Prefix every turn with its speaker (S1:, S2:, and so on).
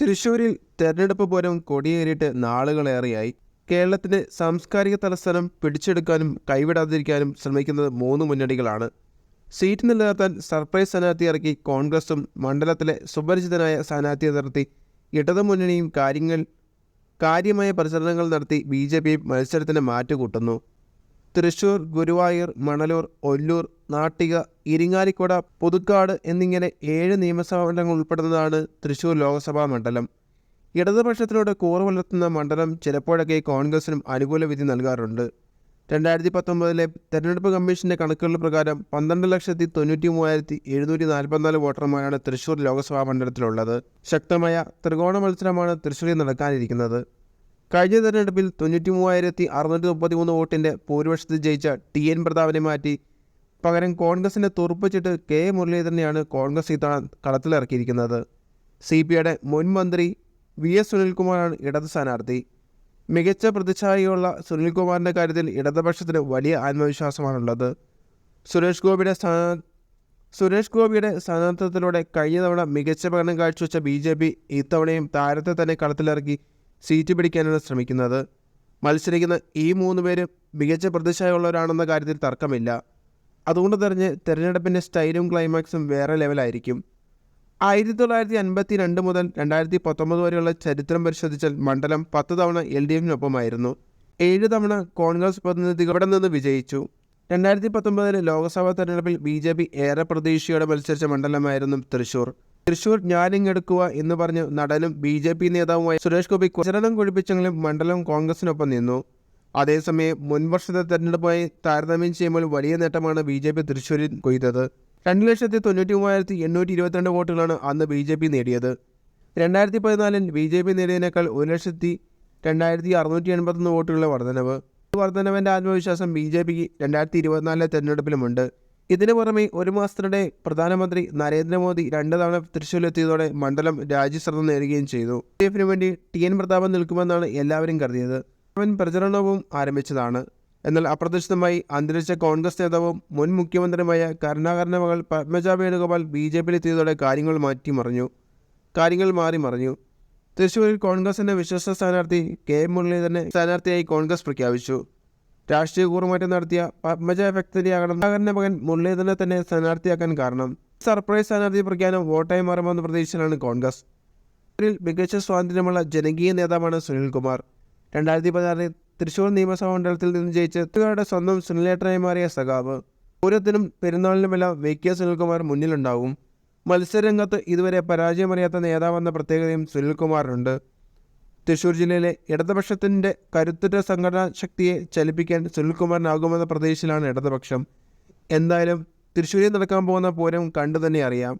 S1: തൃശൂരിൽ തെരഞ്ഞെടുപ്പ് പോലും കൊടിയേറിയിട്ട് നാളുകളേറെയായി. കേരളത്തിന്റെ സാംസ്കാരിക തലസ്ഥാനം പിടിച്ചെടുക്കാനും കൈവിടാതിരിക്കാനും ശ്രമിക്കുന്നത് മൂന്ന് മുന്നണികളാണ്. സീറ്റ് നിലനിർത്താൻ സർപ്രൈസ് സ്ഥാനാർത്ഥി ഇറക്കി കോൺഗ്രസും മണ്ഡലത്തിലെ സുപരിചിതനായ സ്ഥാനാർത്ഥിയെ നിർത്തി. ഇടതുമുന്നണിയും കാര്യങ്ങൾ കാര്യമായ പ്രചരണങ്ങൾ നടത്തി ബി ജെ പി മത്സരത്തിന് മാറ്റുകൂട്ടുന്നു. തൃശൂർ ഗുരുവായൂർ മണലൂർ ഒല്ലൂർ നാട്ടിക ഇരിങ്ങാലിക്കുട പുതുക്കാട് എന്നിങ്ങനെ ഏഴ് നിയമസഭാ മണ്ഡലങ്ങൾ ഉൾപ്പെടുന്നതാണ് തൃശൂർ ലോക്സഭാ മണ്ഡലം. ഇടതുപക്ഷത്തിലൂടെ കൂറ് പുലർത്തുന്ന മണ്ഡലം ചിലപ്പോഴൊക്കെ കോൺഗ്രസിനും അനുകൂല വിധി നൽകാറുണ്ട്. രണ്ടായിരത്തി പത്തൊമ്പതിലെ തെരഞ്ഞെടുപ്പ് കമ്മീഷന്റെ കണക്കുകൾ പ്രകാരം പന്ത്രണ്ട് ലക്ഷത്തി തൊണ്ണൂറ്റി മൂവായിരത്തി എഴുന്നൂറ്റി നാൽപ്പത്തിനാല് വോട്ടർമാരാണ് തൃശൂർ ലോക്സഭാ മണ്ഡലത്തിലുള്ളത്. ശക്തമായ ത്രികോണ മത്സരമാണ് തൃശൂരിൽ നടക്കാനിരിക്കുന്നത്. കഴിഞ്ഞ തെരഞ്ഞെടുപ്പിൽ തൊണ്ണൂറ്റി മൂവായിരത്തി അറുന്നൂറ്റി മുപ്പത്തി മൂന്ന് വോട്ടിന്റെ ഭൂരിപക്ഷത്തിൽ ജയിച്ച ടി എൻ പ്രതാപനെ മാറ്റി. പകരം കോൺഗ്രസിന്റെ തുറുപ്പിച്ചിട്ട് കെ മുരളീധരനെയാണ് കോൺഗ്രസ് ഇത്തവണ കളത്തിലിറക്കിയിരിക്കുന്നത്. സി പി ഐയുടെ മുൻ മന്ത്രി വി എസ് സുനിൽകുമാറാണ് ഇടത് സ്ഥാനാർത്ഥി. മികച്ച പ്രതിച്ഛായയുള്ള സുനിൽകുമാറിന്റെ കാര്യത്തിൽ ഇടതുപക്ഷത്തിന് വലിയ ആത്മവിശ്വാസമാണുള്ളത്. സുരേഷ് ഗോപിയുടെ സ്ഥാന സുരേഷ് ഗോപിയുടെ സ്ഥാനാർത്ഥിത്വത്തിലൂടെ കഴിഞ്ഞ തവണ മികച്ച പ്രകടനം കാഴ്ചവെച്ച ബി ജെ പി ഇത്തവണയും താരത്തെ തന്നെ കളത്തിലിറക്കി സീറ്റ് പിടിക്കാനാണ് ശ്രമിക്കുന്നത്. മത്സരിക്കുന്ന ഈ മൂന്ന് പേരും മികച്ച പ്രതിഷ്ഠയുള്ളവരാണെന്ന കാര്യത്തിൽ തർക്കമില്ല. അതുകൊണ്ട് തന്നെ തെരഞ്ഞെടുപ്പിന്റെ സ്റ്റൈലും ക്ലൈമാക്സും വേറെ ലെവലായിരിക്കും. ആയിരത്തി തൊള്ളായിരത്തി അൻപത്തി രണ്ട് മുതൽ രണ്ടായിരത്തി പത്തൊമ്പത് വരെയുള്ള ചരിത്രം പരിശോധിച്ചാൽ മണ്ഡലം പത്ത് തവണ എൽ ഡി എഫിനൊപ്പമായിരുന്നു. ഏഴ് തവണ കോൺഗ്രസ് പ്രതിനിധികൾ ഇവിടെ നിന്ന് വിജയിച്ചു. രണ്ടായിരത്തി പത്തൊമ്പതിലെ ലോക്സഭാ തെരഞ്ഞെടുപ്പിൽ ബി ജെ പി ഏറെ പ്രതീക്ഷയോടെ മത്സരിച്ച മണ്ഡലമായിരുന്നു തൃശൂർ. തൃശൂർ ഞാനിങ്ങെടുക്കുക എന്ന് പറഞ്ഞ് നടനും ബി ജെ പി നേതാവുമായ സുരേഷ് ഗോപി പ്രചരണം കൊഴിപ്പിച്ചെങ്കിലും മണ്ഡലം കോൺഗ്രസിനൊപ്പം നിന്നു. അതേസമയം മുൻ വർഷത്തെ തെരഞ്ഞെടുപ്പുമായി താരതമ്യം ചെയ്യുമ്പോൾ വലിയ നേട്ടമാണ് ബി ജെ പി തൃശ്ശൂരിൽ കൊയ്തത്. രണ്ട് ലക്ഷത്തി തൊണ്ണൂറ്റി മൂവായിരത്തി എണ്ണൂറ്റി ഇരുപത്തിരണ്ട് വോട്ടുകളാണ് അന്ന് ബി ജെ പി നേടിയത്. രണ്ടായിരത്തി പതിനാലിൽ ബി ജെ പി നേടിയതിനേക്കാൾ ഒരു ലക്ഷത്തി രണ്ടായിരത്തി അറുന്നൂറ്റി എൺപത്തൊന്ന് വോട്ടുകളുടെ വർധനവ്. വർധനവിന്റെ ആത്മവിശ്വാസം ബി ജെ പിക്ക് രണ്ടായിരത്തി ഇരുപത്തിനാലിലെ തെരഞ്ഞെടുപ്പിലുമുണ്ട്. ഇതിനു പുറമെ ഒരു മാസത്തിനിടെ പ്രധാനമന്ത്രി നരേന്ദ്രമോദി രണ്ട് തവണ തൃശ്ശൂരിലെത്തിയതോടെ മണ്ഡലം രാജ്യശ്രദ്ധ നേടുകയും ചെയ്തു. യു എഫിന് വേണ്ടി ടി എൻ പ്രതാപൻ നിൽക്കുമെന്നാണ് എല്ലാവരും കരുതിയത്. അവൻ പ്രചരണവും ആരംഭിച്ചതാണ്. എന്നാൽ അപ്രതീക്ഷിതമായി അന്തരിച്ച കോൺഗ്രസ് നേതാവും മുൻ മുഖ്യമന്ത്രിയുമായ കരുണാകരന്റെ മകൾ പത്മജ വേണുഗോപാൽ ബി ജെ പിയിലെത്തിയതോടെ കാര്യങ്ങൾ മാറ്റിമറിഞ്ഞു. കാര്യങ്ങൾ മാറി മറിഞ്ഞു തൃശ്ശൂരിൽ കോൺഗ്രസിന്റെ വിശ്വസ്ത സ്ഥാനാർത്ഥി കെ മുരളീധരനെ സ്ഥാനാർത്ഥിയായി കോൺഗ്രസ് പ്രഖ്യാപിച്ചു. രാഷ്ട്രീയ കൂറുമാറ്റം നടത്തിയ പത്മജ വ്യക്തതയാകണം കരുണാകരന്റെ മകൻ മുരളീധരനെ തന്നെ സ്ഥാനാർത്ഥിയാക്കാൻ കാരണം. സർപ്രൈസ് സ്ഥാനാർത്ഥി പ്രഖ്യാപനം വോട്ടായി മാറുമെന്ന പ്രതീക്ഷയിലാണ് കോൺഗ്രസ്. മികച്ച സ്വാതന്ത്ര്യമുള്ള ജനകീയ നേതാവാണ് സുനിൽകുമാർ. രണ്ടായിരത്തി പതിനാറിൽ തൃശൂർ നിയമസഭാ മണ്ഡലത്തിൽ നിന്ന് ജയിച്ച് തൃക്കാരുടെ സ്വന്തം സുനിലേട്ടനായി മാറിയ സഖാവ്. പൂരത്തിനും പെരുന്നാളിനുമെല്ലാം വി കെ സുനിൽകുമാർ മുന്നിലുണ്ടാവും. മത്സരരംഗത്ത് ഇതുവരെ പരാജയമറിയാത്ത നേതാവെന്ന പ്രത്യേകതയും സുനിൽകുമാറിനുണ്ട്. തൃശൂർ ജില്ലയിലെ ഇടതുപക്ഷത്തിന്റെ കരുത്തുറ്റ സംഘടനാ ശക്തിയെ ചലിപ്പിക്കാൻ സുനിൽകുമാറിനാകുമെന്ന പ്രതീക്ഷയിലാണ് ഇടതുപക്ഷം. എന്തായാലും തൃശ്ശൂരിൽ നടക്കാൻ പോകുന്ന പൂരം കണ്ടു തന്നെ അറിയാം.